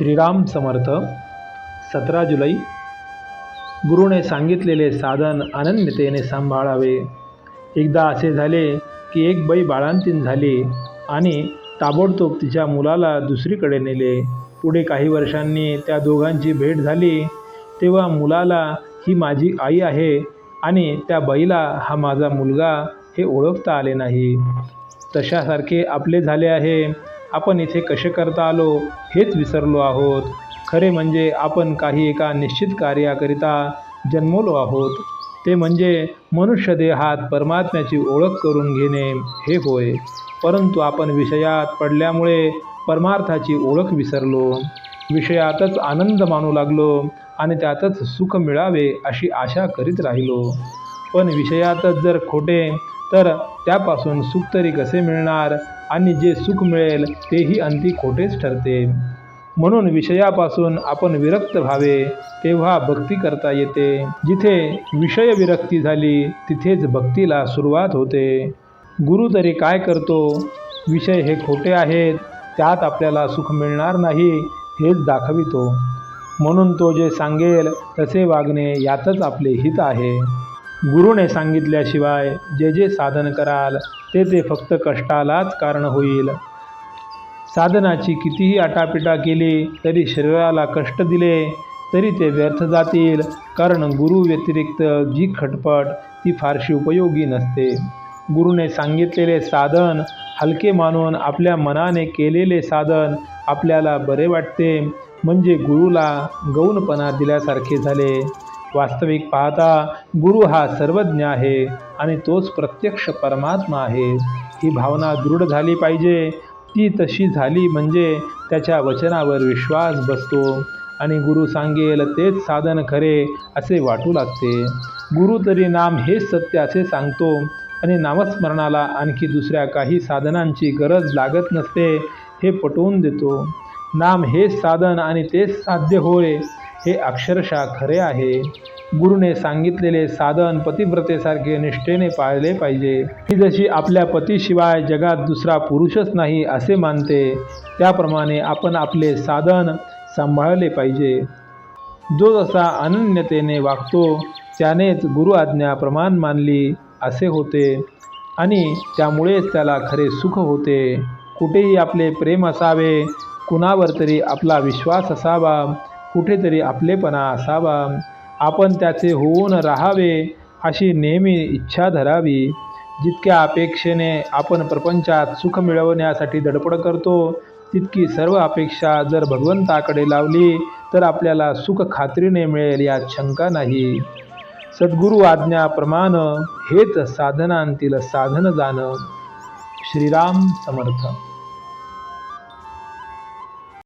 श्रीराम समर्थ सतरा जुलै. गुरुने सांगितलेले साधन अनन्यतेने सांभाळावे. एकदा असे झाले की एक बाई बाळांतीन झाली आणि ताबडतोब तिच्या मुलाला दुसरीकडे नेले. पुढे काही वर्षांनी त्या दोघांची भेट झाली. तेव्हा मुलाला ही माझी आई आहे आणि त्या बाईला हा माझा मुलगा हे ओळखता आले नाही. तशासारखे आपले झाले आहे. आपण इथे कसे करता आलो हेच विसरलो आहोत. खरे म्हणजे आपण काही एका निश्चित कार्याकरिता जन्मलो आहोत. ते म्हणजे मनुष्य देहात परमात्म्याची ओळख करून घेणे हे होय. परंतु आपण विषयात पडल्यामुळे परमार्थाची ओळख विसरलो. विषयातच आनंद मानू लागलो आणि त्यातच सुख मिळावे अशी आशा करीत राहिलो. पण विषयातच जर खोटे तर त्यापासून सुख तरी कसे मिळणार? आणि जे सुख मिळेल तेही अंती खोटेच ठरते. म्हणून विषयापासून आपण विरक्त व्हावे तेव्हा भक्ती करता येते. जिथे विषय विरक्ती झाली तिथेच भक्तीला सुरुवात होते. गुरु तरी काय करतो विषय हे खोटे आहेत त्यात आपल्याला सुख मिळणार नाही हेच दाखवितो. म्हणून तो जे सांगेल तसे वागणे यातच आपले हित आहे. गुरुने सांगितल्याशिवाय जे जे साधन कराल ते ते फक्त कष्टालाच कारण होईल. साधनाची कितीही आटापिटा केली तरी शरीराला कष्ट दिले तरी ते व्यर्थ जातील. कारण गुरु व्यतिरिक्त जी खटपट ती फारशी उपयोगी नसते. गुरुने सांगितलेले साधन हलके मानून आपल्या मनाने केलेले साधन आपल्याला बरे वाटते. म्हणजे गुरुला गौणपणा दिल्यासारखे झाले. वास्तविक पाहता गुरु हा सर्वज्ञ आहे आणि तोच प्रत्यक्ष परमात्मा आहे. ही भावना दृढ झाली पाहिजे. ती तशी झाली म्हणजे त्याच्या वचनावर विश्वास बसतो. आणि गुरु सांगेल तेच साधन खरे असे वाटू लागते. गुरु तरी नाम हेच सत्य असे सांगतो. आणि नामस्मरणाला आणखी दुसऱ्या काही साधनांची गरज लागत नसते हे पटवून देतो. नाम हेच साधन आणि तेच साध्य होय. हे अक्षरशः खरे आहे. गुरुने सांगितलेले साधन पतिव्रतेसारखे निष्ठेने पाळले पाहिजे. ही जशी आपल्या पतीशिवाय जगात दुसरा पुरुषच नाही असे मानते त्याप्रमाणे आपण आपले साधन सांभाळले पाहिजे. जो जसा अनन्यतेने वागतो त्यानेच गुरु आज्ञा प्रमाण मानली असे होते आणि त्यामुळेच त्याला खरे सुख होते. कुठेही आपले प्रेम असावे कुणावर तरी आपला विश्वास असावा कुठेतरी आपलेपणा असावा. आपण त्याचे होऊन राहावे अशी नेहमी इच्छा धरावी. जितक्या अपेक्षेने आपण प्रपंचात सुख मिळवण्यासाठी धडपड करतो तितकी सर्व अपेक्षा जर भगवंताकडे लावली तर आपल्याला सुख खात्रीने मिळेल यात शंका नाही. सद्गुरू आज्ञाप्रमाण हेच साधनांतील साधन जाणं. श्रीराम समर्थ.